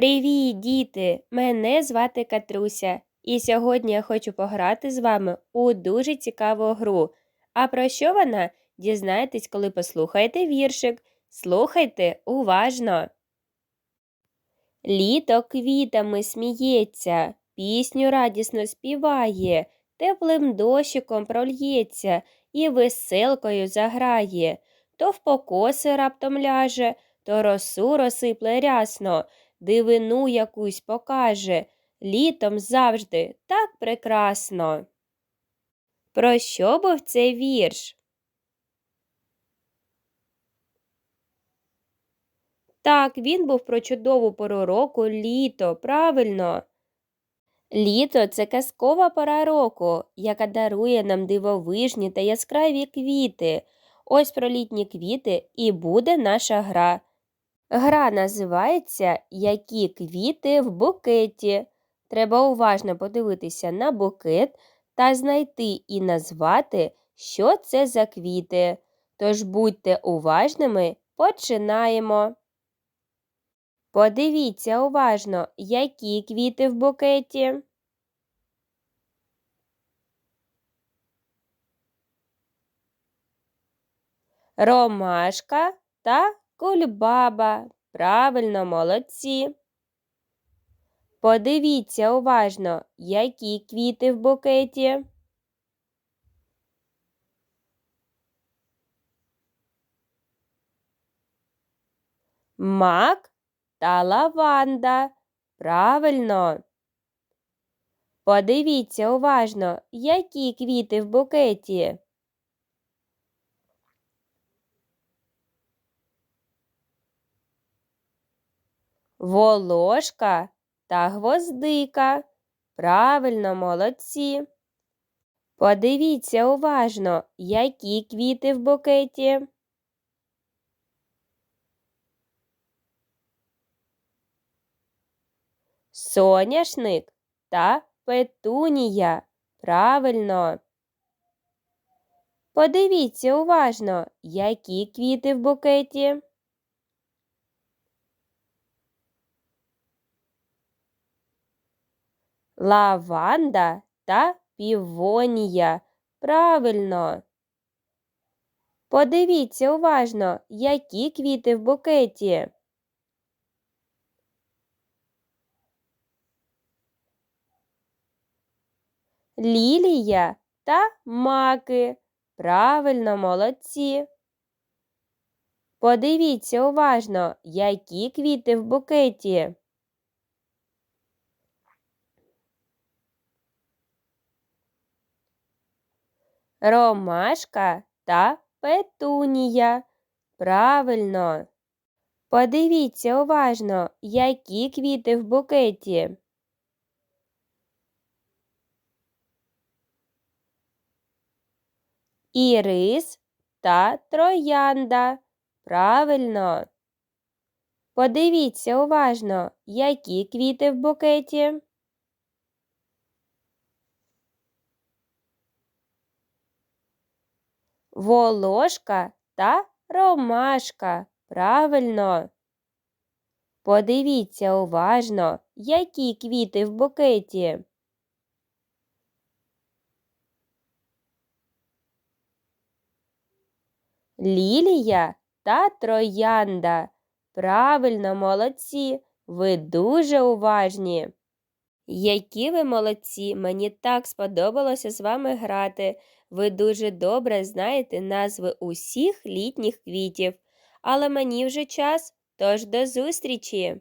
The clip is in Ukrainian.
Привіт, діти! Мене звати Катруся, і сьогодні я хочу пограти з вами у дуже цікаву гру. А про що вона? Дізнаєтесь, коли послухаєте віршик. Слухайте уважно. Літо квітами сміється, пісню радісно співає, теплим дощиком прольється і веселкою заграє. То в покоси раптом ляже, то росу розсипле рясно дивину якусь покаже, літом завжди так прекрасно. Про що був цей вірш? Так, він був про чудову пору року літо, правильно. Літо це казкова пора року, яка дарує нам дивовижні та яскраві квіти. Ось про літні квіти і буде наша гра. Гра називається Які квіти в букеті. Треба уважно подивитися на букет та знайти і назвати, що це за квіти. Тож будьте уважними, починаємо. Подивіться уважно, які квіти в букеті. Ромашка та Кульбаба. Правильно, молодці. Подивіться уважно, які квіти в букеті. Мак та лаванда. Правильно. Подивіться уважно, які квіти в букеті. Волошка та гвоздика. Правильно, молодці. Подивіться уважно, які квіти в букеті. Соняшник та петунія. Правильно. Подивіться уважно, які квіти в букеті. Лаванда та півонія. Правильно. Подивіться уважно, які квіти в букеті. Лілія та маки. Правильно, молодці. Подивіться уважно, які квіти в букеті. Ромашка та петунія. Правильно. Подивіться уважно, які квіти в букеті. Ірис та троянда. Правильно. Подивіться уважно, які квіти в букеті. Волошка та ромашка. Правильно. Подивіться уважно, які квіти в букеті. Лілія та троянда. Правильно, молодці. Ви дуже уважні. Які ви молодці! Мені так сподобалося з вами грати. Ви дуже добре знаєте назви усіх літніх квітів. Але мені вже час, тож до зустрічі!